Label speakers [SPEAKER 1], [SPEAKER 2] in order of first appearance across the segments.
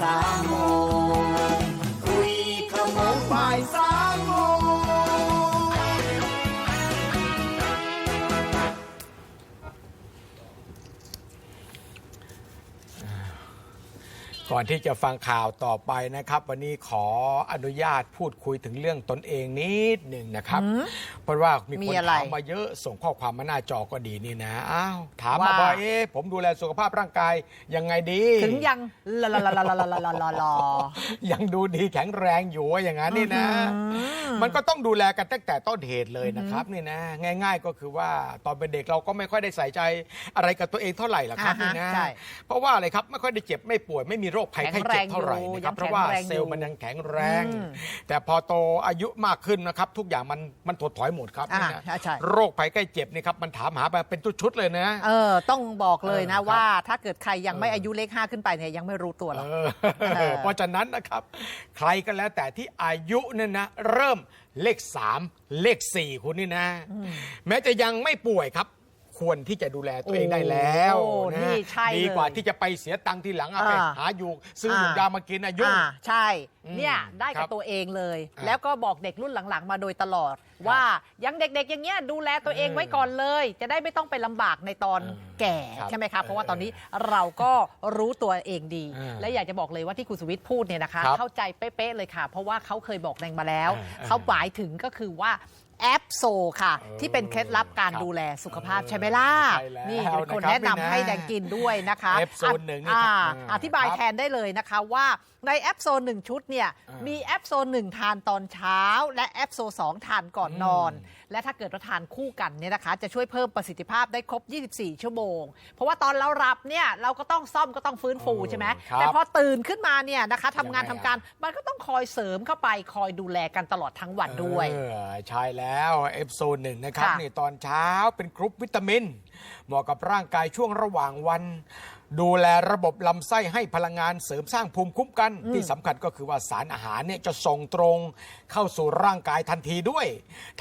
[SPEAKER 1] pasamos.
[SPEAKER 2] ก่อนที่จะฟังข่าวต่อไปนะครับ วันนี้ขออนุญาตพูดคุยถึงเรื่องตนเองนิดหนึ่งนะครับ เพราะว่ามี
[SPEAKER 3] มี
[SPEAKER 2] คน
[SPEAKER 3] อะไร
[SPEAKER 2] ถามมาเยอะส่งข้อความมาหน้าจอก็ดีนี่นะอ้าวถามมา
[SPEAKER 3] ว่า
[SPEAKER 2] บ่อยเอ๊ะผมดูแลสุขภาพร่างกายยังไงดี
[SPEAKER 3] ถึงยังละละละละละละละละละ
[SPEAKER 2] ยังดูดีแข็งแรงอยู่ว่าอย่างนั้นนี่นะ มันก็ต้องดูแลกันตั้งแต่ต้นเหตุเลยนะครับนี่นะ ง่าย ๆ ก็คือว่าตอนเป็นเด็กเราก็ไม่ค่อยได้ใส่ใจอะไรกับตัวเองเท่าไหร่หรอกครับ
[SPEAKER 3] อ่าฮะ
[SPEAKER 2] นี่นะ
[SPEAKER 3] ใช่
[SPEAKER 2] เพราะว่าอะไรครับไม่ค่อยได้เจ็บไม่ป่วยไม่มีโรคภัยไข้เจ็บเท่าไหร่นะครับ
[SPEAKER 3] แข็งแรงอยู่
[SPEAKER 2] เพราะว่า
[SPEAKER 3] ยังแข็งแรงอยู่
[SPEAKER 2] เซลล์มันยังแข็งแรง
[SPEAKER 3] อืม
[SPEAKER 2] แต่พอโตอายุมากขึ้นนะครับ ทุกอย่างมันมันถดถอยหมดครับ
[SPEAKER 3] อ่า
[SPEAKER 2] นี่นะ
[SPEAKER 3] ใช่ใช่
[SPEAKER 2] โรคภัยไข้เจ็บนี่ครับมันถามหาไปเป็นชุดๆเลยนะ
[SPEAKER 3] เออต้องบอกเลยนะ
[SPEAKER 2] เออครับ
[SPEAKER 3] ว่า ถ้าเกิดใครยังไม่อายุเลขห้าขึ้นไปเนี่ยยังไม่รู้ตัวหรอก
[SPEAKER 2] เออ
[SPEAKER 3] เออ
[SPEAKER 2] เพราะฉะนั้นนะครับใครก็แล้วแต่ที่อายุเนี่ยนะเริ่มเลขสามเลขสี่คุณนี่นะ แม้จะยังไม่ป่วยครับ ควรที่จะดูแลตัวเองได้แล้ว
[SPEAKER 3] โอ้
[SPEAKER 2] นะ
[SPEAKER 3] นี่ใช่
[SPEAKER 2] ดีกว่า
[SPEAKER 3] เลย
[SPEAKER 2] ที่จะไปเสียตังค์ทีหลังเอาไป
[SPEAKER 3] อ่า
[SPEAKER 2] หาอยู่ซื้อหมูยามากินอายุ
[SPEAKER 3] อ่าใช่
[SPEAKER 2] อืม
[SPEAKER 3] เนี่ย ได้
[SPEAKER 2] ครั
[SPEAKER 3] กับบตัวเองเลย
[SPEAKER 2] อ่า
[SPEAKER 3] แล้วก็บอกเด็กรุ่นหลังๆ มาโดยตลอด ว่ายังเด็กๆ อย่างเงี้ยดูแลตัวเอง
[SPEAKER 2] เออ
[SPEAKER 3] ไว้ก่อนเลย จะได้ไม่ต้องไปลำบากในตอน
[SPEAKER 2] เออ
[SPEAKER 3] แก่
[SPEAKER 2] ครับ
[SPEAKER 3] ใช่ไหมครับเพราะว่า
[SPEAKER 2] เออ
[SPEAKER 3] ตอนนี้เราก็รู้ตัวเองดี
[SPEAKER 2] เออ
[SPEAKER 3] และอยากจะบอกเลยว่าที่คุณสุวิทย์พูดเนี่ยนะคะ
[SPEAKER 2] ครับ
[SPEAKER 3] เข้าใจเป๊ะๆเลยค่ะ เพราะว่าเขาเคยบอกแดงมาแล้ว
[SPEAKER 2] เออเออ
[SPEAKER 3] เขาหมายถึงก็คือว่า แอปโซค่ะ
[SPEAKER 2] เออ
[SPEAKER 3] ที่เป็นเคล็ดลับการ
[SPEAKER 2] ครับ
[SPEAKER 3] ดูแลสุขภาพ
[SPEAKER 2] เออ
[SPEAKER 3] ใช่ไหมล่ะ
[SPEAKER 2] ใช่แล้ว
[SPEAKER 3] นี่เป็นคน
[SPEAKER 2] นะครับ
[SPEAKER 3] แนะนำ
[SPEAKER 2] นี่นะ
[SPEAKER 3] ให้แดงกินด้วยนะคะ
[SPEAKER 2] แอปโซนหนึ่งนี่
[SPEAKER 3] อ่า
[SPEAKER 2] ครับ
[SPEAKER 3] อธิบาย
[SPEAKER 2] ครับ
[SPEAKER 3] แทนได้เลยนะคะว่าในแอปโซนหนึ่งชุดเนี่ย
[SPEAKER 2] อ่ามี
[SPEAKER 3] มีแอปโซนหนึ่งทานตอนเช้า และแอปโซสองทานก่อนนอน
[SPEAKER 2] อืม
[SPEAKER 3] และถ้าเกิดเราทานคู่กันเนี่ยนะคะ จะช่วยเพิ่มประสิทธิภาพได้ครบ 24 ชั่วโมง เพราะว่าตอนเราหลับเนี่ยเราก็ต้องซ่อมก็ต้องฟื้นฟูใช่ไหม
[SPEAKER 2] ครับ
[SPEAKER 3] แต่พอตื่นขึ้นมาเนี่ยนะคะทำงาน
[SPEAKER 2] ยังไง
[SPEAKER 3] ทำ
[SPEAKER 2] อะ
[SPEAKER 3] การมันก็ต้องคอยเสริมเข้าไปคอยดูแลกันตลอดทั้งวันด้วย
[SPEAKER 2] เออใช่แล้วเอฟโซนหนึ่งนะครับ
[SPEAKER 3] ค่ะ
[SPEAKER 2] นี่ตอนเช้าเป็นกรุ๊ปวิตามิน เหมาะกับร่างกายช่วงระหว่างวัน ดูแลระบบลำไส้ให้พลังงานเสริมสร้างภูมิคุ้มกัน ที่สำคัญก็คือว่าสารอาหารเนี่ยจะส่งตรงเข้าสู่ร่างกายทันทีด้วย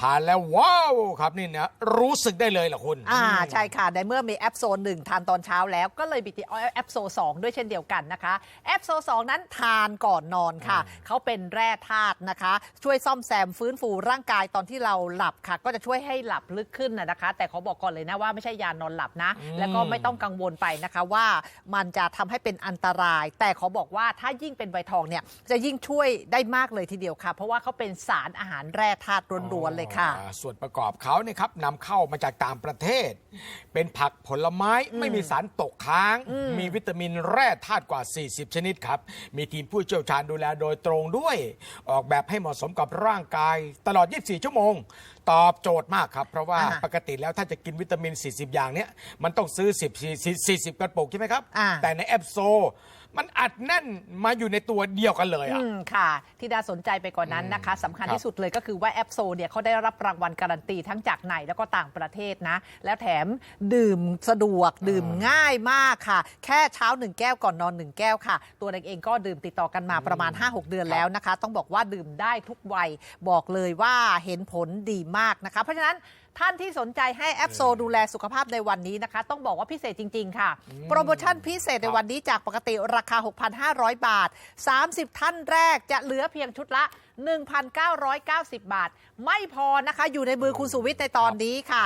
[SPEAKER 2] ทานแล้วว้าวครับนี่นะรู้สึกได้เลยเหรอคุณ
[SPEAKER 3] อ่าใช่ค่ะ ในเมื่อมีแอปโซนหนึ่งทานตอนเช้าแล้วก็เลยมีแอปโซสองด้วยเช่นเดียวกันนะคะแอปโซสองนั้นทานก่อนนอนค่ะ เขาเป็นแร่ธาตุนะคะ ช่วยซ่อมแซมฟื้นฟูร่างกายตอนที่เราหลับค่ะ ก็จะช่วยให้หลับลึกขึ้นนะนะคะ แต่ขอบอกก่อนเลยนะว่าไม่ใช่ยานอนหลับนะ แล้วก็ไม่ต้องกังวลไปนะคะว่ามันจะทำให้เป็นอันตราย แต่ขอบอกว่าถ้ายิ่งเป็นใบทองเนี่ยจะยิ่งช่วยได้มากเลยทีเดียวค่ะ เพราะว่าเขาเป็นสารอาหารแร่ธาตุล้วนๆเลยค่ะ
[SPEAKER 2] อ่าส่วนประกอบเขาเนี่ยครับนำเข้ามาจากต่างประเทศ เป็นผักผลไม้ไม่มีสารตกค้าง มีวิตามินแร่ธาตุกว่า 40 ชนิดครับ มีทีมผู้เชี่ยวชาญดูแลโดยตรงด้วย ออกแบบให้เหมาะสมกับร่างกาย ตลอด 24 ชั่วโมง ตอบโจทย์มากครับ เพราะว่า
[SPEAKER 3] อ่า
[SPEAKER 2] ปกติแล้วถ้าจะกินวิตามิน 40 อย่างเนี้ยมันต้องซื้อ 10 40กระปุกใช่ไหมครับ
[SPEAKER 3] อ่า
[SPEAKER 2] แต่ในแอปโซ มันอัดแน่นมาอยู่ในตัวเดียวกันเลยอะ
[SPEAKER 3] อืมค่ะ ที่น่าสนใจไปกว่านนั้นนะคะสำคัญ
[SPEAKER 2] ครับ
[SPEAKER 3] ที่สุดเลยก็คือว่าแอปโซเนี่ยเขาได้รับรางวัลการันตีทั้งจากในแล้วก็ต่างประเทศนะ แล้วแถมดื่มสะดวกดื่มง่ายมากค่ะ แค่เช้า1แก้วก่อนนอน1แก้วค่ะ ตัวเด็กเองก็ดื่มติดต่อกันมาประมาณ 5-6 เดือนแล้วนะคะ ต้องบอกว่าดื่มได้ทุกวัยบอกเลยว่าเห็นผลดีมากนะคะ เพราะฉะนั้นท่านที่สนใจให้แอปโซดูแลสุขภาพในวันนี้นะคะ ต้องบอกว่าพิเศษจริง ๆ ค่ะ โปรโมชั่นพิเศษในวันนี้จากปกติราคาคา 6,500 บาท 30 ท่านแรกจะเหลือเพียงชุดละ 1,990 บาท ไม่พอนะคะ อยู่ในมือคุณสุวิทย์ในตอนนี้ค่ะ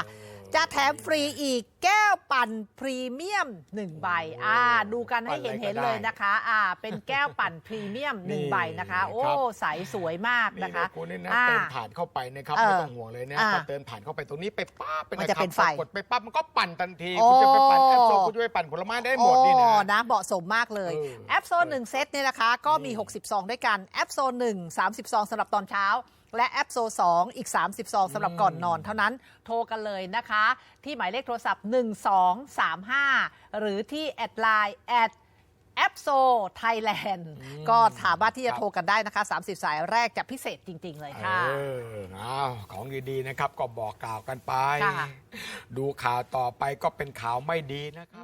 [SPEAKER 3] จะแถมฟรีอีกแก้วปั่นพรีเมียม1ใบอ่าดูกันให้เห็นเห็นๆเลยนะคะอ่าเป็นแก้วปั่นพรีเมียม
[SPEAKER 2] นี่
[SPEAKER 3] 1ใบนะคะ โอ้
[SPEAKER 2] ครับ
[SPEAKER 3] ใสสวยมาก
[SPEAKER 2] นี่
[SPEAKER 3] นะคะ
[SPEAKER 2] นะคุณนี่นะ
[SPEAKER 3] อ่า
[SPEAKER 2] เติมผ่านเข้าไปนะครับ
[SPEAKER 3] เออ
[SPEAKER 2] ไม่ต้องห่วงเลยนะ
[SPEAKER 3] อ่า
[SPEAKER 2] พอเติมผ่านเข้าไปตรงนี้ไปปั๊บ
[SPEAKER 3] มันจะเป็นไฟ
[SPEAKER 2] กดไปปั๊บมันก็ปั่นทันที
[SPEAKER 3] โอ้
[SPEAKER 2] คุณจะไปปั่นแอปโซคุณจะไปปั่นผลไม้ได้หมดนี่นะ
[SPEAKER 3] โอ้นะเหมาะสมมากเลย
[SPEAKER 2] เออ
[SPEAKER 3] แอปโซน1เซตเนี่ยนะคะก็มี 60ซองด้วยกันแอปโซน1 30ซองสำหรับตอนเช้า และแอปโซ 2 อีก 30 ซองสำหรับก่อนนอนเท่านั้นโทรกันเลยนะคะ ที่หมายเลขโทรศัพท์ 1235 หรือที่แอดไลน์แอดแอปโซไทยแลนด์ก็สามารถที่จะ
[SPEAKER 2] ครับ
[SPEAKER 3] โทรกันได้นะคะ 30 สายแรกจะพิเศษจริง ๆ เลยค่ะ
[SPEAKER 2] เอออ้าวของดีๆนะครับ ก็บอกกล่าวกันไป
[SPEAKER 3] ค่ะ
[SPEAKER 2] ดูข่าวต่อไปก็เป็นข่าวไม่ดีนะครับ